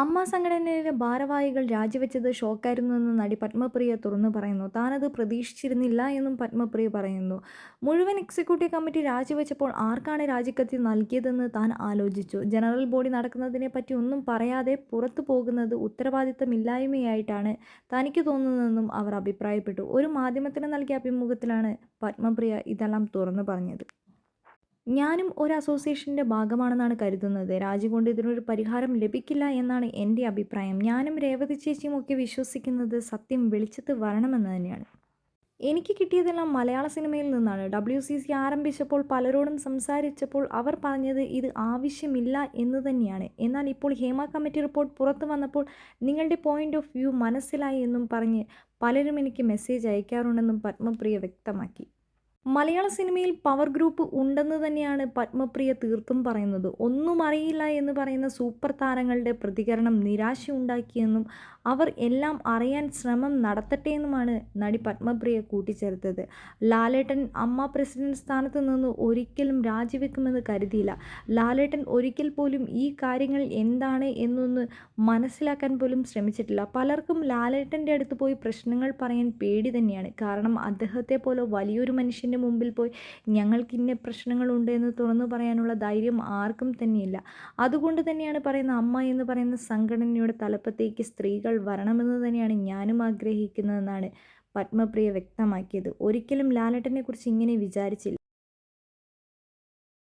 അമ്മ സംഘടനയിലെ ഭാരവാഹികൾ രാജിവെച്ചത് ഷോക്കായിരുന്നുവെന്ന് നടി പത്മപ്രിയ തുറന്നു പറയുന്നു. താനത് പ്രതീക്ഷിച്ചിരുന്നില്ല എന്നും പത്മപ്രിയ പറയുന്നു. മുഴുവൻ എക്സിക്യൂട്ടീവ് കമ്മിറ്റി രാജിവെച്ചപ്പോൾ ആർക്കാണ് രാജിക്കത്തി നൽകിയതെന്ന് താൻ ആലോചിച്ചു. ജനറൽ ബോഡി നടക്കുന്നതിനെ പറ്റി ഒന്നും പറയാതെ പുറത്തു പോകുന്നത് ഉത്തരവാദിത്തമില്ലായ്മയായിട്ടാണ് തനിക്ക് തോന്നുന്നതെന്നും അവർ അഭിപ്രായപ്പെട്ടു. ഒരു മാധ്യമത്തിന് നൽകിയ അഭിമുഖത്തിലാണ് പത്മപ്രിയ ഇതെല്ലാം തുറന്നു പറഞ്ഞത്. ഞാനും ഒരു അസോസിയേഷന്റെ ഭാഗമാണെന്നാണ് കരുതുന്നത്. രാജി കൊണ്ട് ഇതിനൊരു പരിഹാരം ലഭിക്കില്ല എന്നാണ് എന്റെ അഭിപ്രായം. ഞാനും രേവതി ചേച്ചിയും ഒക്കെ വിശ്വസിക്കുന്നത് സത്യം വെളിച്ചത്ത് വരണമെന്ന് തന്നെയാണ്. എനിക്ക് കിട്ടിയതെല്ലാം മലയാള സിനിമയിൽ നിന്നാണ്. ഡബ്ല്യു സി സി ആരംഭിച്ചപ്പോൾ പലരോടും സംസാരിച്ചപ്പോൾ അവർ പറഞ്ഞത് ഇത് ആവശ്യമില്ല എന്ന് തന്നെയാണ്. എന്നാൽ ഇപ്പോൾ ഹേമ കമ്മിറ്റി റിപ്പോർട്ട് പുറത്തു വന്നപ്പോൾ നിങ്ങളുടെ പോയിന്റ് ഓഫ് വ്യൂ മനസ്സിലായി എന്നും പറഞ്ഞ് പലരും എനിക്ക് മെസ്സേജ് അയക്കാറുണ്ടെന്നും പത്മപ്രിയ വ്യക്തമാക്കി. മലയാള സിനിമയിൽ പവർ ഗ്രൂപ്പ് ഉണ്ടെന്ന് തന്നെയാണ് പത്മപ്രിയ തീർത്തും പറയുന്നത്. ഒന്നും അറിയില്ല എന്ന് പറയുന്ന സൂപ്പർ താരങ്ങളുടെ പ്രതികരണം നിരാശയുണ്ടാക്കിയെന്നും അവർ എല്ലാം അറിയാൻ ശ്രമം നടത്തട്ടെ എന്നുമാണ് നടി പത്മപ്രിയ കൂട്ടിച്ചേർത്തത്. ലാലേട്ടൻ അമ്മ പ്രസിഡന്റ് സ്ഥാനത്ത് നിന്ന് ഒരിക്കലും രാജിവെക്കുമെന്ന് കരുതിയില്ല. ലാലേട്ടൻ ഒരിക്കൽ പോലും ഈ കാര്യങ്ങൾ എന്താണ് എന്നൊന്ന് മനസ്സിലാക്കാൻ പോലും ശ്രമിച്ചിട്ടില്ല. പലർക്കും ലാലേട്ടന്റെ അടുത്ത് പോയി പ്രശ്നങ്ങൾ പറയാൻ പേടി തന്നെയാണ്. കാരണം അദ്ദേഹത്തെ പോലെ വലിയൊരു മനുഷ്യന്റെ മുമ്പിൽ പോയി ഞങ്ങൾക്ക് ഇന്ന പ്രശ്നങ്ങളുണ്ട് എന്ന് തുറന്നു പറയാനുള്ള ധൈര്യം ആർക്കും തന്നെയില്ല. അതുകൊണ്ട് തന്നെയാണ് പറയുന്ന അമ്മ എന്ന് പറയുന്ന സംഘടനയുടെ തലപ്പത്തേക്ക് സ്ത്രീകൾ വരണമെന്ന് തന്നെയാണ് ഞാനും ആഗ്രഹിക്കുന്നതെന്നാണ് പത്മപ്രിയ വ്യക്തമാക്കിയത്. ഒരിക്കലും ലാലേട്ടനെക്കുറിച്ച് ഇങ്ങനെ വിചാരിച്ചില്ല.